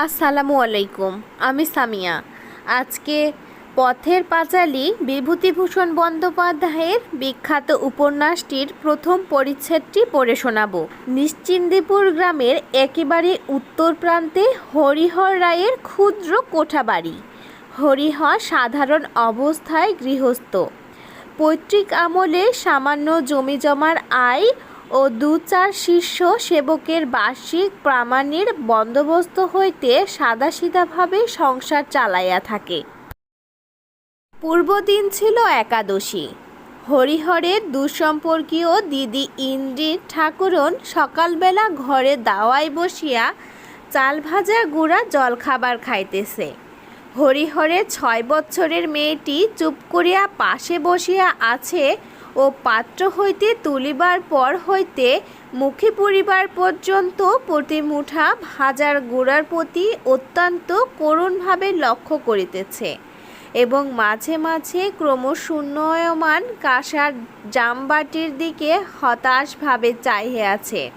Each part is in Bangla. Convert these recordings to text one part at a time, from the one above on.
আসসালামু আলাইকুম, আমি সামিয়া। আজকে পথের পাঁচালী বিভূতিভূষণ বন্দ্যোপাধ্যায়ের বিখ্যাত উপন্যাসটির প্রথম পরিচ্ছেদটি পড়ে শোনাব। নিশ্চিন্দিপুর গ্রামের একেবারে উত্তর প্রান্তে হরিহর রায়ের ক্ষুদ্র কোঠাবাড়ি। হরিহর সাধারণ অবস্থায় গৃহস্থ। পৈতৃক আমলে সামান্য জমি জমার আয় ও দু চার শিষ্য সেবকের বার্ষিক প্রামাণির বন্দোবস্ত হইতে সাদাসিধাভাবে সংসার চালাইয়া থাকে। পূর্বদিন ছিল একাদশী। হরিহরের দুঃসম্পর্কীয় দিদি ইন্দ্রির ঠাকুরন সকালবেলা ঘরে দাওয়ায় বসিয়া চাল ভাজা গুঁড়া জলখাবার খাইতেছে। হরিহরের ছয় বৎসরের মেয়েটি চুপ করিয়া পাশে বসিয়া আছে ও পাত্র হইতে তুলিবার পর হইতে মুখে পরিবার পর্যন্ত প্রতি মুঠা ভাজার গোড়ার প্রতি অত্যন্ত করুণভাবে লক্ষ্য করিতেছে এবং মাঝে মাঝে ক্রমশূন্যয়মান কাঁসার জামবাটির দিকে হতাশভাবে চাহিয়া আছে।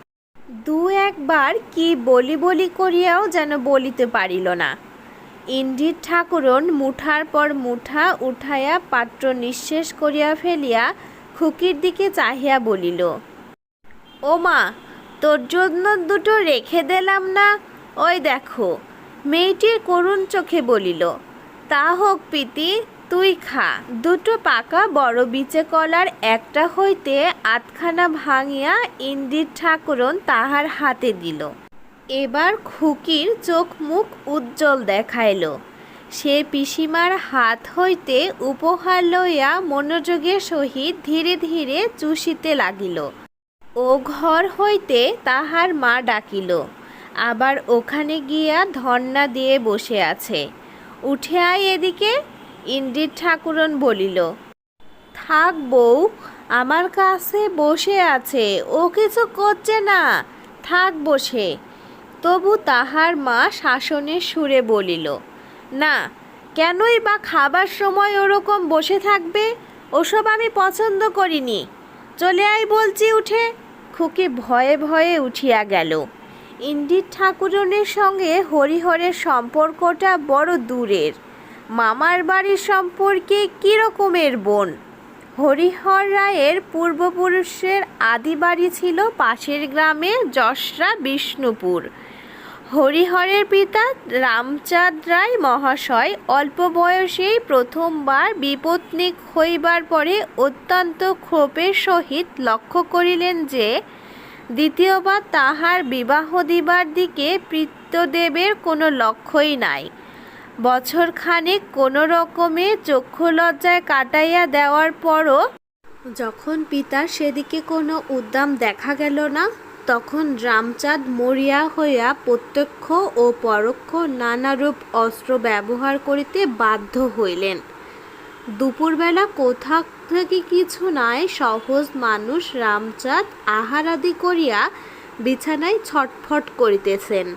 দু একবার কি বলি বলি করিয়াও যেন বলিতে পারিল না। ইন্দির ঠাকুরন মুঠার পর মুঠা উঠাইয়া পাত্র নিঃশেষ করিয়া ফেলিয়া খুকির দিকে চাহিয়া বলিল, ও মা, তোর জন্য দুটো রেখে দিলাম না? ওই দেখো। মেয়েটির করুণ চোখে বলিল, তা হোক পিতি তুই খা। দুটো পাকা বড় বিচে কলার, একটা হইতে আধখানা ভাঙিয়া ইন্দির ঠাকুরন তাহার হাতে দিল। এবার খুকির চোখ মুখ উজ্জ্বল দেখাইল। সে পিসিমার হাত হইতে উপহার লইয়া মনোযোগের সহিত ধীরে ধীরে চুষিতে লাগিল। ও ঘর হইতে তাহার মা ডাকিল। আবার ওখানে গিয়া ধর্না দিয়ে বসে আছে। উঠে আয় এদিকে ইন্দির ঠাকুরন বলিল। থাক বউ, আমার কাছে বসে আছে, ও কিছু করছে না। থাক বসে। তবু তাহার মা শাসনের সুরে বলিল। না, কেনই বা খাবার সময় ওরকম বসে থাকবে? ওসব আমি পছন্দ করিনি। চলে আয় বলছি উঠে। খুকি ভয়ে ভয়ে উঠিয়া গেল। ইন্দির ঠাকুরনের সঙ্গে হরিহরের সম্পর্কটা বড় দূরের। মামার বাড়ির সম্পর্কে কীরকমের বোন? হরিহর রায়ের পূর্বপুরুষের আদি বাড়ি ছিল পাশের গ্রামে যশরা বিষ্ণুপুর হরিহরের পিতা রামচাঁদ রায় মহাশয় অল্প বয়সেই প্রথমবার বিপত্নিক হইবার পরে অত্যন্ত ক্ষোভের সহিত লক্ষ্য করিলেন যে, দ্বিতীয়বার তাহার বিবাহ দিবার দিকে পিত্তদেবের কোনো লক্ষ্যই নাই। বছরখানেক কোনো রকমে চক্ষু লজ্জায় কাটাইয়া দেওয়ার পরও যখন পিতার সেদিকে কোনো উদ্যম দেখা গেল না তখন রামচাঁদ মরিয়া হইয়া প্রত্যক্ষ ও পরোক্ষ নানারূপ অস্ত্র ব্যবহার করিতে বাধ্য হইলেন। দুপুরবেলা কোথা থেকে কিছু নাই, সহজ মানুষ রামচাঁদ আহারাদি করিয়া বিছানায় ছটফট করিতেছেন।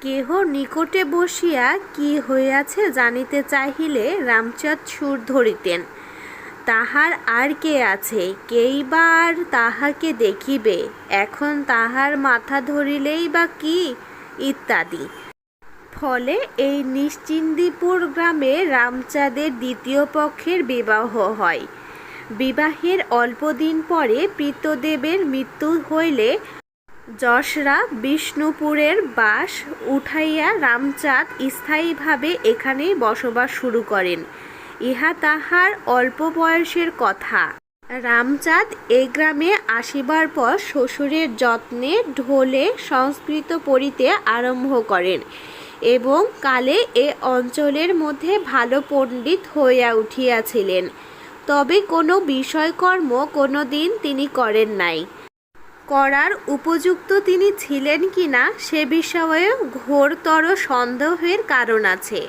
কেহ নিকটে বসিয়া কি হইয়াছে জানিতে চাহিলে রামচাঁদ সুর ধরিতেন। তাহার আর কে আছে? কেই বা আর তাহাকে দেখিবে? এখন তাহার মাথা ধরিলেই বা কি? ইত্যাদি। ফলে এই নিশ্চিন্দিপুর গ্রামে রামচাঁদের দ্বিতীয় পক্ষের বিবাহ হয়। বিবাহের অল্পদিন পরে পিতদেবের মৃত্যু হইলে যশরা বিষ্ণুপুরের বাস উঠাইয়া রামচাঁদ স্থায়ীভাবে এখানেই বসবাস শুরু করেন। ইহা তাহার অল্প বয়সের কথা। রামচাঁদ এই গ্রামে আসিবার পর শ্বশুরের যত্নে ঢোলে সংস্কৃত পড়িতে আরম্ভ করেন এবং কালে এ অঞ্চলের মধ্যে ভালো পণ্ডিত হইয়া উঠিয়াছিলেন। তবে কোনো বিষয়কর্ম কোনো দিন তিনি করেন নাই। করার উপযুক্ত তিনি ছিলেন কিনা সে বিষয়ে ঘোরতর সন্দেহের কারণ আছে।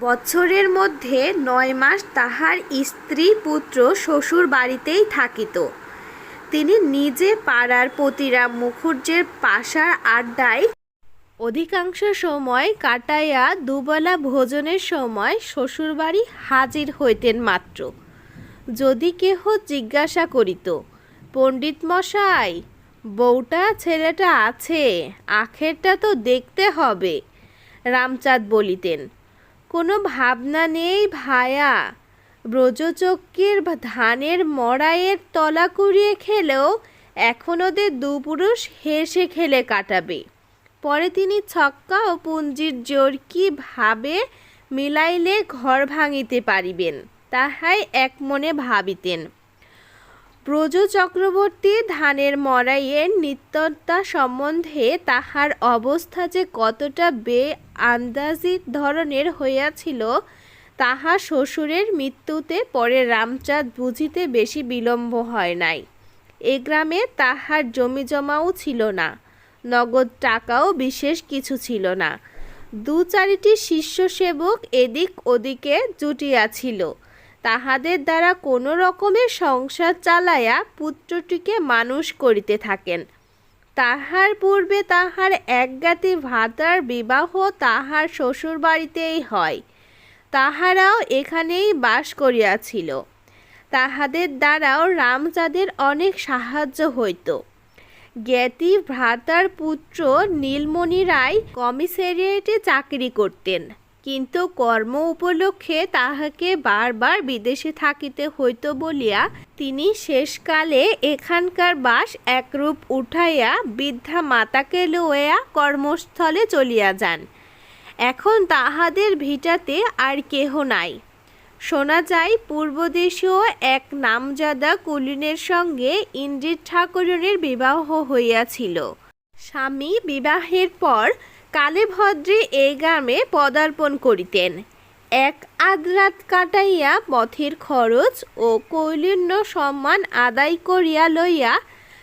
বৎসরের মধ্যে নয় মাস তাহার স্ত্রী পুত্র শ্বশুর বাড়িতেই থাকিত। তিনি নিজে পাড়ার পতিরাম মুখুর্জের পাশার আড্ডায় অধিকাংশ সময় কাটাইয়া দুবেলা ভোজনের সময় শ্বশুরবাড়ি হাজির হইতেন মাত্র। যদি কেহ জিজ্ঞাসা করিত, পণ্ডিত মশাই, বউটা ছেলেটা আছে, আখেরটা তো দেখতে হবে। রামচাঁদ বলিতেন কোনো ভাবনা নেই ভায়া। ব্রজচক্রের ধানের মড়াইয়ের তলা কুড়িয়ে খেলেও এখন ওদের দুপুরুষ হেসে খেলে কাটাবে। পরে তিনি ছক্কা ও পুঞ্জির জোর কি ভাবে মিলাইলে ঘর ভাঙিতে পারিবেন, তাহাই এক মনে ভাবিতেন। ব্রজ চক্রবর্তী ধানের মড়াইয়ের নিত্যতা সম্বন্ধে তাহার অবস্থা যে কতটা বে আন্দাজি ধরনের হইয়াছিল, তাহা শ্বশুরের মৃত্যুতে পরে রামচাঁদ বুঝিতে বেশি বিলম্ব হয় নাই। এ গ্রামে তাহার জমি জমাও ছিল না, নগদ টাকাও বিশেষ কিছু ছিল না। দু চারিটি শিষ্য সেবক এদিক ওদিকে জুটিয়াছিল। তাহাদের দ্বারা কোনো রকমের সংসার চালাইয়া পুত্রটিকে মানুষ করিতে থাকেন। তাহার পূর্বে তাহার একগাতি ভাতার বিবাহ তাহার শ্বশুর বাড়িতেই হয়। তাহারাও এখানেই বাস করিয়াছিল। তাহাদের দ্বারাও রামচাঁদের অনেক সাহায্য হইত। জ্ঞাতি ভ্রাতার পুত্র নীলমণি রায় কমিশারিয়েটে চাকরি করতেন। কিন্তু কর্ম উপলক্ষে তাহাকে বারবার বিদেশে থাকিতে হইত বলিয়া তিনি শেষকালে এখানকার বাস একরূপ উঠাইয়া বৃদ্ধা মাতাকে লইয়া কর্মস্থলে চলিয়া যান। এখন তাহাদের ভিটাতে আর কেহ নাই। শোনা যায়, পূর্বদেশীয় এক নামজাদা কুলিনের সঙ্গে ইন্দ্রিত ঠাকুরনের বিবাহ হইয়াছিল। স্বামী বিবাহের পর কালে ভদ্রে এই গ্রামে পদার্পণ করিতেন। এক আধ রাত কাটাইয়া পথের খরচ ও কৈলিন্য সম্মান আদায় করিয়া লইয়া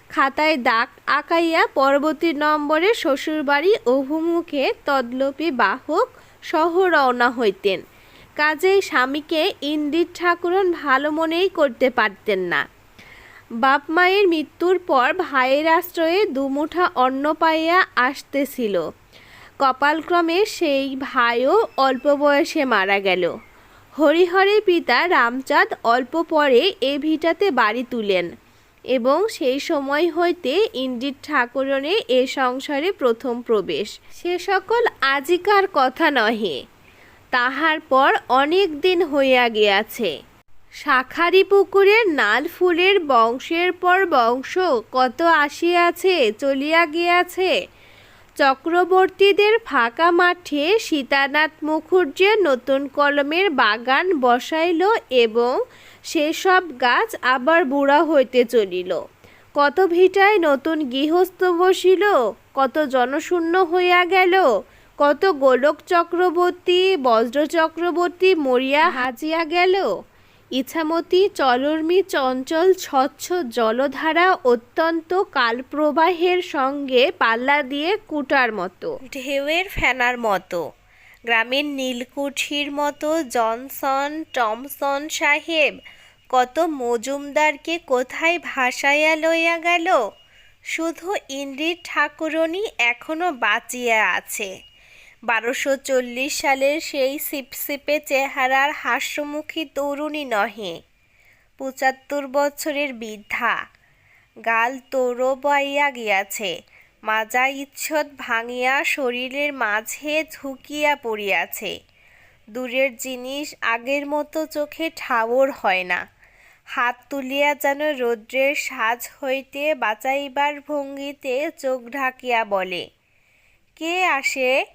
খাতায় দাগ আঁকাইয়া পরবর্তী নম্বরে শ্বশুরবাড়ি অভিমুখে তদলপি বাহক সহ রওনা হইতেন। কাজেই স্বামীকে ইন্দির ঠাকুরন ভালো মনেই করতে পারতেন না। বাপ মায়ের মৃত্যুর পর ভাইয়ের আশ্রয়ে দুমুঠা অন্ন পাইয়া আসতেছিল। কপালক্রমে সেই ভাইও অল্প বয়সে মারা গেল। হরিহরের পিতা রামচাঁদ অল্প পরে এ ভিটাতে বাড়ি তুলেন এবং সেই সময় হইতে ইন্দির ঠাকুরনে এ সংসারে প্রথম প্রবেশ। সে সকল আজিকার কথা নহে, তাহার পর অনেক দিন হইয়া গিয়াছে। শাখারি পুকুরের নাল ফুলের বংশের পর বংশ কত আসিয়াছে, চলিয়া গিয়াছে? চক্রবর্তীদের ফাঁকা মাঠে সীতানাথ মুখুর্জের নতুন কলমের বাগান বসাইল এবং সেসব গাছ আবার বুড়া হইতে চলিল। কত ভিটায় নতুন গৃহস্থ বসিল, কত জনশূন্য হইয়া গেল, কত গোলক চক্রবর্তী, বজ্র চক্রবর্তী মরিয়া হাজিয়া গেল। ইছামতি চলর্মী চঞ্চল স্বচ্ছ জলধারা অত্যন্ত কালপ্রবাহের সঙ্গে পাল্লা দিয়ে কুটার মতো। ঢেউয়ের ফেনার মতো। গ্রামের নীলকুঠির মতো জনসন, টমসন সাহেব কত মজুমদারকে কোথায় ভাসাইয়া লইয়া গেল? শুধু ইন্দ্রির ঠাকুরনি এখনও বাঁচিয়া আছে। বারোশো চল্লিশ সালের সেই সিপসিপে চেহারার হাস্যমুখী তরুণী নহে। পঁচাত্তর বছরের বৃদ্ধা। গাল তোরো বাইয়া গিয়াছে। মাজা ইচ্ছদ ভাঙিয়া শরীরের মাঝে ঝুঁকিয়া পড়িয়াছে। দূরের জিনিস আগের মতো চোখে ঠাওর হয় না। হাত তুলিয়া যেন রৌদ্রের সাজ হইতে বাঁচাইবার ভঙ্গিতে চোখ ঢাকিয়া বলে, কে আসে?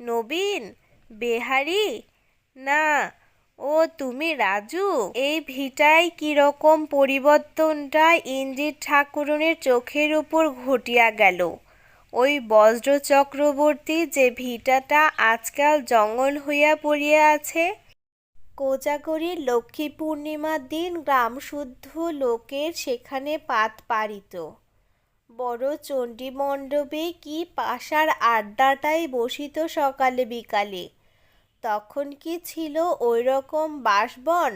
নবীন, বেহারি? না। ও তুমি রাজু? এই ভিটায় কীরকম পরিবর্তনটা ইন্দ্রির ঠাকুরনের চোখের উপর ঘটিয়া গেল। ওই বজ্র চক্রবর্তী যে ভিটাটা আজকাল জঙ্গল হইয়া পড়িয়া আছে। কোজাগরীর লক্ষ্মী পূর্ণিমার দিন গ্রামশুদ্ধ লোকের সেখানে পাত পারিত বড় চণ্ডী মণ্ডপে কি পাশার আড্ডাটাই বসিত সকালে বিকালে? তখন কি ছিল ওই রকম বাসবন?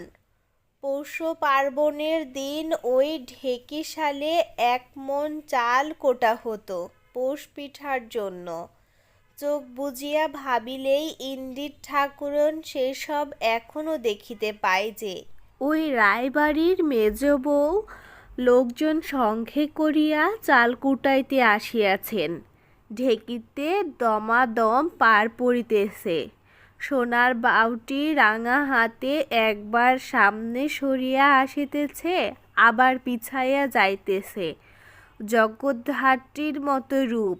পৌষ পার্বণের দিন ওই ঢেকিশালে এক মন চাল কোটা হতো পৌষ পিঠার জন্য। চোখ বুজিয়া ভাবিলেই ইন্দির ঠাকুরন সেসব এখনও দেখিতে পায় যে, ওই রায়বাড়ির মেজ বউ লোকজন সংঘে করিয়া চাল কুটাইতে আসিয়াছেন। ঢেকিতে দমাদম পার পড়িতেছে। সোনার বাউটি রাঙা হাতে একবার সামনে সরিয়া আসিতেছে, আবার পিছাইয়া যাইতেছে। জগদ্ধাত্রীর মতো রূপ,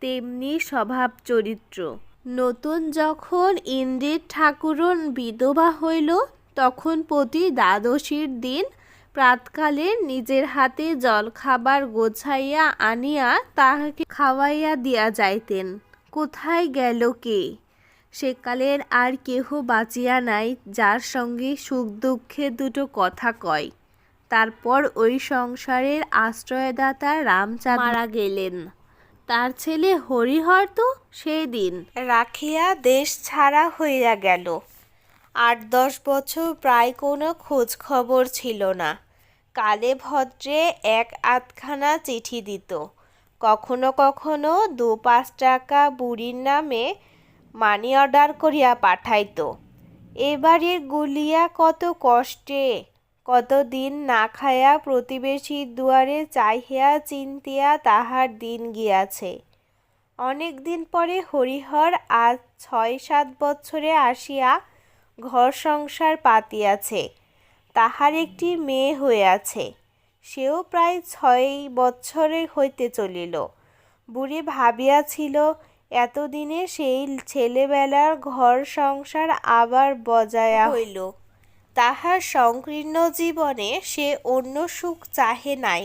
তেমনি স্বভাব চরিত্র নতুন যখন ইন্দ্রের ঠাকুরন বিধবা হইল, তখন প্রতি দ্বাদশীর দিন প্রাতকালে নিজের হাতে জলখাবার গোছাইয়া আনিয়া তাহাকে খাওয়াইয়া দিয়া যাইতেন। কোথায় গেল কে? সেকালের আর কেহ বাঁচিয়া নাই, যার সঙ্গে সুখ দুঃখে দুটো কথা কয়। তারপর ওই সংসারের আশ্রয়দাতা রামচাঁদ মারা গেলেন। তার ছেলে হরিহর তো সেই দিন রাখিয়া দেশ ছাড়া হইয়া গেল। আট দশ বছর প্রায় কোনো খোঁজ খবর ছিল না। কালে ভদ্রে এক আধখানা চিঠি দিত। কখনো কখনো দু পাঁচ টাকা বুড়ির নামে মানি অর্ডার করিয়া পাঠাইত। এবারের গুলিয়া কত কষ্টে কতদিন না খায়া প্রতিবেশীর দুয়ারে চাহিয়া চিন্তিয়া তাহার দিন গিয়াছে। অনেক দিন পরে হরিহর আজ ছয় সাত বছরে আসিয়া ঘর সংসার পাতিয়াছে তাহার একটি মেয়ে হইয়াছে সেও প্রায় ছয় বৎসরে হইতে চলিল। বুড়ি ভাবিয়াছিল এতদিনে সেই ছেলেবেলার ঘর সংসার আবার বজায়া হইল। তাহার সংকীর্ণ জীবনে সে অন্য সুখ চাহে নাই।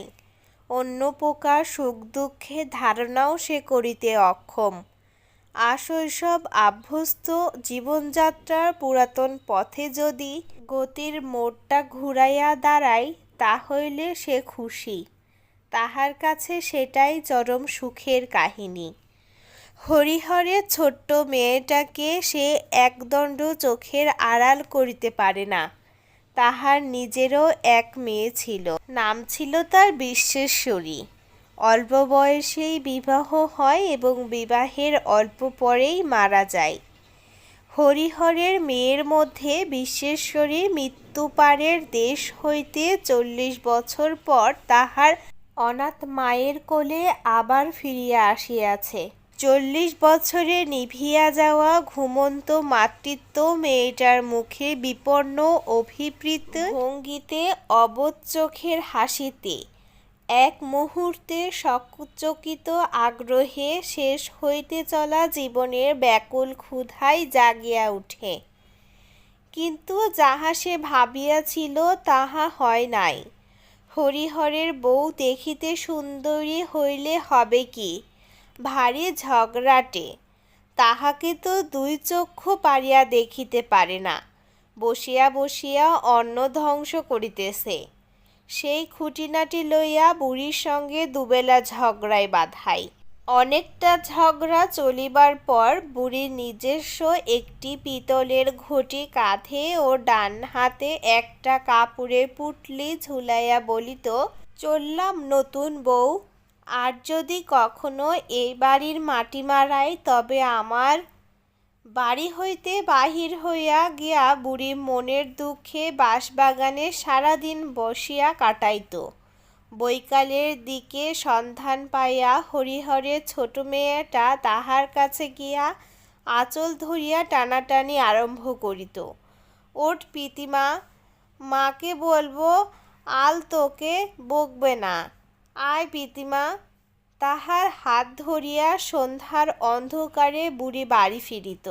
অন্য প্রকার সুখ দুঃখের ধারণাও সে করিতে অক্ষম। আশৈশব আভ্যস্ত জীবনযাত্রার পুরাতন পথে যদি গতির মোড়টা ঘুরাইয়া দাঁড়ায় তাহলে সে খুশি। তাহার কাছে সেটাই চরম সুখের কাহিনী। হরিহরের ছোট্ট মেয়েটাকে সে একদণ্ড চোখের আড়াল করিতে পারে না। তাহার নিজেরও এক মেয়ে ছিল। নাম ছিল তার বিশ্বেশ্বরী। অল্প বয়সেই বিবাহ হয় এবং বিবাহের অল্প পরেই মারা যায়। হরিহরের মেয়ের মধ্যে বিশ্বেশ্বরী মৃত্যুপারের দেশ হইতে চল্লিশ বছর পর তাহার অনাথ মায়ের কোলে আবার ফিরিয়া আসিয়াছে। চল্লিশ বছরে নিভিয়া যাওয়া ঘুমন্ত মাতৃত্ব মেয়েটার মুখে বিপন্ন অভিপ্রীত ভঙ্গিতে অবোধ চোখের হাসিতে এক মুহূর্তে সচকিত আগ্রহে শেষ হইতে চলা জীবনের ব্যাকুল ক্ষুধাই জাগিয়া উঠে। কিন্তু যাহা সে ভাবিয়াছিল তাহা হয় নাই। হরিহরের বউ দেখিতে সুন্দরী হইলে হবে কি? ভারী ঝগড়াটে। তাহাকে তো দুই চক্ষু পারিয়া দেখিতে পারে না। বসিয়া বসিয়া অন্ন ধ্বংস করিতেছে। সেই খুঁটিনাটি লইয়া বুড়ির সঙ্গে দুবেলা ঝগড়ায় বাধাই। অনেকটা ঝগড়া চলিবার পর বুড়ির নিজস্ব একটি পিতলের ঘটি কাঁধে ও ডান হাতে একটা কাপড়ের পুটলি ঝুলাইয়া বলিত, চললাম নতুন বউ, আর যদি কখনো এই বাড়ির মাটি মারাই, তবে আমার বাড়ি হইতে বাহির হইয়া গিয়া বুড়ি মনের দুঃখে বাঁশবাগানে সারাদিন বসিয়া কাটাইত। বৈকালের দিকে সন্ধান পাইয়া হরিহরের ছোট মেয়েটা তাহার কাছে গিয়া আঁচল ধরিয়া টানাটানি আরম্ভ করিত। ওট পিতিমা মাকে বলব, আল তোকে বকবে না। আয় পিতিমা তাহার হাত ধরিয়া সন্ধ্যার অন্ধকারে বুড়ি বাড়ি ফিরিত।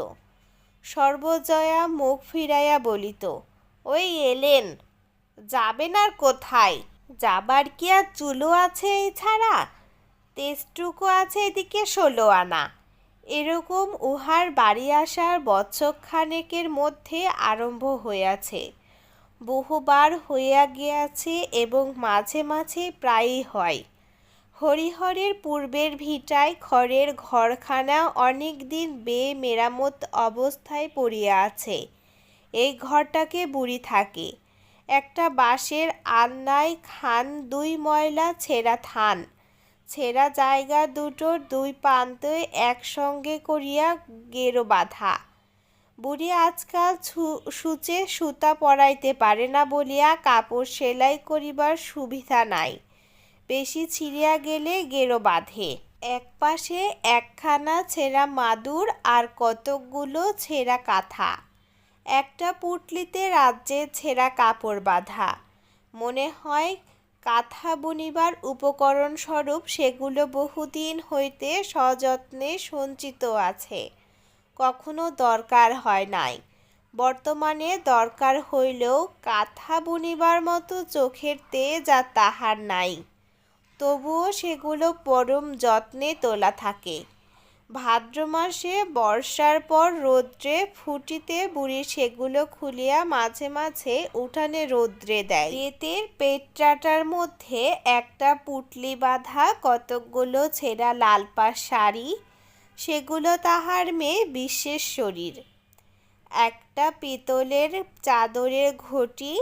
সর্বজয়া মুখ ফিরাইয়া বলিত, ওই এলেন, যাবেন আর কোথায়? যাবার কি আর চুলো আছে এছাড়া তেজটুকু আছে এদিকে ষোলো আনা। এরকম উহার বাড়ি আসার বৎসখানেকের মধ্যে আরম্ভ হইয়াছে। বহুবার হইয়া গিয়াছে এবং মাঝে মাঝে প্রায়ই হয়। হরিহরের পূর্বের ভিটায় খড়ের ঘরখানা অনেক দিন বে মেরামত অবস্থায় পড়িয়া আছে। এই ঘরটাকে বুড়ি থাকে। একটা বাঁশের আন্নায় খান দুই ময়লা ছেঁড়া থান। ছেঁড়া জায়গা দুটোর দুই প্রান্তে একসঙ্গে করিয়া গেরো বাঁধা। বুড়ি আজকাল সূচে সুতা পরাইতে পারে না বলিয়া কাপড় সেলাই করিবার সুবিধা নাই। বেশি ছিঁড়িয়া গেলে গেরো বাঁধে। একপাশে একখানা ছেঁড়া মাদুর আর কতকগুলো ছেঁড়া কাঁথা। একটা পুটলিতে রাজ্যে ছেঁড়া কাপড় বাঁধা। মনে হয় কাঁথা বুনিবার উপকরণ স্বরূপ সেগুলো বহুদিন হইতে সযত্নে সঞ্চিত আছে। কখনো দরকার হয় নাই। বর্তমানে দরকার হইলেও কাঁথা বুনিবার মতো চোখের তেজ আর তাহার নাই। তবুও সেগুলো পরম যত্নে তোলা থাকে। ভাদ্র মাসে বর্ষার পর রৌদ্রে ফুটিতে বুড়ি সেগুলো খুলিয়া মাঝে মাঝে উঠানে রৌদ্রে দেয়। রেতের পেট্রাটার মধ্যে একটা পুটলি বাঁধা কতকগুলো ছেঁড়া লালপা শাড়ি, সেগুলো তাহার মেয়ে বিশ্বের শরীর। একটা পিতলের চাদরের ঘটি,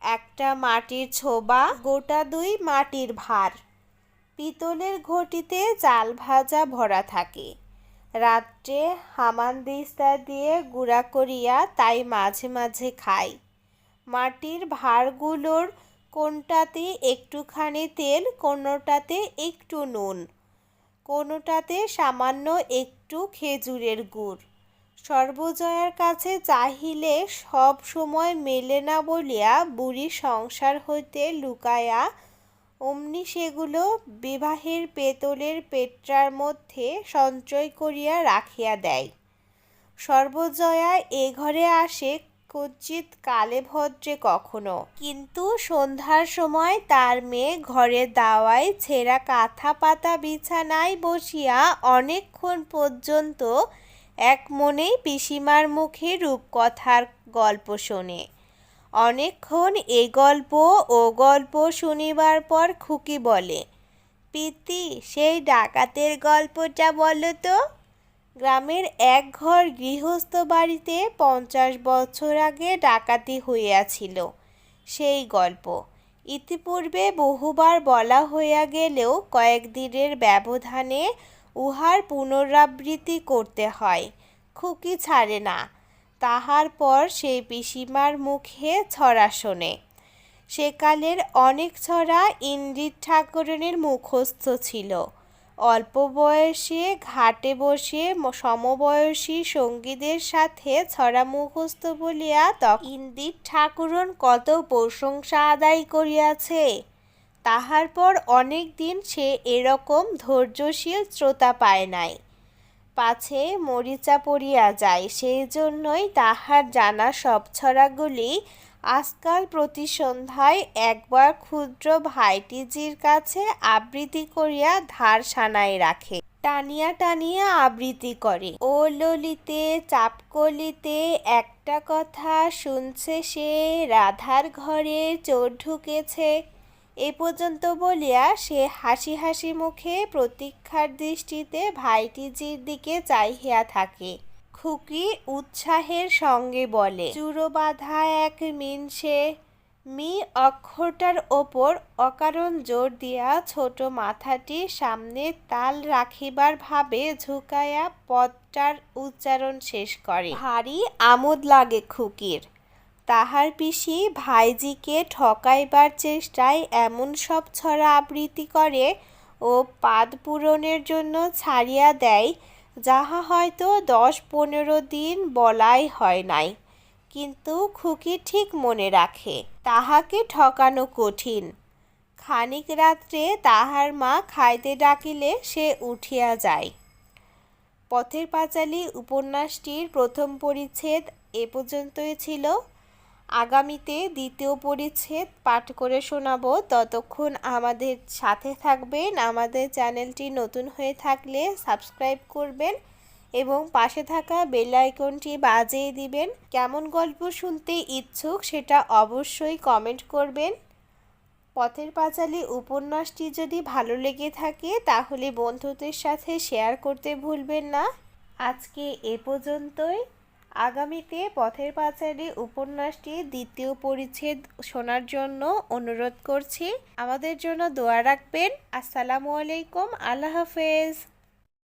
একটা মাটির ছোবা, গোটা দুই মাটির ভার। পিতলের ঘটিতে চাল ভাজা ভরা থাকে। রাত্রে হামানদিস্তা দিয়ে গুঁড়া করিয়া তাই মাঝে মাঝে খাই। মাটির ভাঁড়গুলোর কোনটাতে একটুখানি তেল, কোনোটাতে একটু নুন, কোনোটাতে সামান্য একটু খেজুরের গুড়। সর্বজয়ার কাছে চাহিলে সব সময় মেলে না বলিয়া বুড়ি সংসার হইতে লুকায়া অমনি সেগুলো বিবাহের পেতলের পেট্রার মধ্যে সঞ্চয় করিয়া রাখিয়া দেয়। সর্বজয়া এ ঘরে আসে কচিত কালে ভদ্রে কখনো। কিন্তু সন্ধ্যার সময় তার মেয়ে ঘরে দাওয়ায় ছেঁড়া কাঁথা পাতা বিছানায় বসিয়া অনেকক্ষণ পর্যন্ত এক মনেই পিসিমার মুখে রূপকথার গল্প শোনে। অনেকক্ষণ এ গল্প ও গল্প শুনিবার পর খুকি বলে পিতি সেই ডাকাতের গল্পটা বলো তো। গ্রামের এক ঘর গৃহস্থ বাড়িতে পঞ্চাশ বছর আগে ডাকাতি হইয়াছিল সেই গল্প। ইতিপূর্বে বহুবার বলা হইয়া গেলেও কয়েকদিনের ব্যবধানে উহার পুনরাবৃত্তি করতে হয়। খুকি ছাড়ে না। তাহার পর সেই পিসিমার মুখে ছড়া শোনে। সেকালের অনেক ছড়া ইন্দ্রিত ঠাকুরনের মুখস্থ ছিল। অল্প বয়সে ঘাটে বসে সমবয়সী সঙ্গীদের সাথে ছড়া মুখস্থ বলিয়া তখন ইন্দির ঠাকুরন কত প্রশংসা আদায় করিয়াছে। তাহার পর অনেক দিন সে এরকম ধৈর্যশীল শ্রোতা পায় নাই। পাছে মরিচা পড়িয়া যায়, সেই জন্যই তাহার জানা সব ছড়াগুলি আজকাল প্রতি সন্ধ্যায় একবার ক্ষুদ্র ভাইটিজির কাছে আবৃত্তি করিয়া ধার সানায় রাখে। টানিয়া টানিয়া আবৃত্তি করে। ও ললিতে, চাপকলিতে একটা কথা শুনছে সে, রাধার ঘরে চোর ঢুকেছে। এ পর্যন্ত বলিয়া সে হাসি হাসি মুখে প্রতীক্ষার দৃষ্টিতে ভাইটিজির দিকে চাহিয়া থাকে। খুকি উৎসাহের সঙ্গে বলে চুরো বাঁধা এক মিনসে, মি অক্ষরটার ওপর অকারণ জোর দিয়া ছোট মাথাটি সামনে তাল রাখিবার ভাবে ঝুঁকাইয়া পদটার উচ্চারণ শেষ করে। ভারী আমোদ লাগে খুকির। তাহার পিসি ভাইজিকে ঠকাইবার চেষ্টায় এমন সব ছড়া আবৃত্তি করে ও পাদ পূরণের জন্য ছাড়িয়া দেয়, যাহা হয়তো দশ পনেরো দিন বলাই হয় নাই। কিন্তু খুকি ঠিক মনে রাখে, তাহাকে ঠকানো কঠিন। খানিক রাত্রে তাহার মা খাইতে ডাকিলে সে উঠিয়া যায়। পথের পাঁচালী উপন্যাসটির প্রথম পরিচ্ছেদ এ পর্যন্তই ছিল। আগামীতে দ্বিতীয় পরিচ্ছেদ পাঠ করে শোনাবো। ততক্ষণ আমাদের সাথে থাকবেন, আমাদের চ্যানেলটি নতুন হয়ে থাকলে সাবস্ক্রাইব করবেন এবং পাশে থাকা বেল আইকনটি বাজিয়ে দিবেন। কেমন গল্প শুনতে ইচ্ছুক সেটা অবশ্যই কমেন্ট করবেন। পথের পাঁচালী উপন্যাসটি যদি ভালো লেগে থাকে তাহলে বন্ধুদের সাথে শেয়ার করতে ভুলবেন না। আজকে এ পর্যন্তই। আগামীতে পথের পাঁচালী উপন্যাসটি দ্বিতীয় পরিচ্ছেদ শোনার জন্য অনুরোধ করছি। আমাদের জন্য দোয়া রাখবেন। আসসালামু আলাইকুম। আল্লাহ হাফেজ।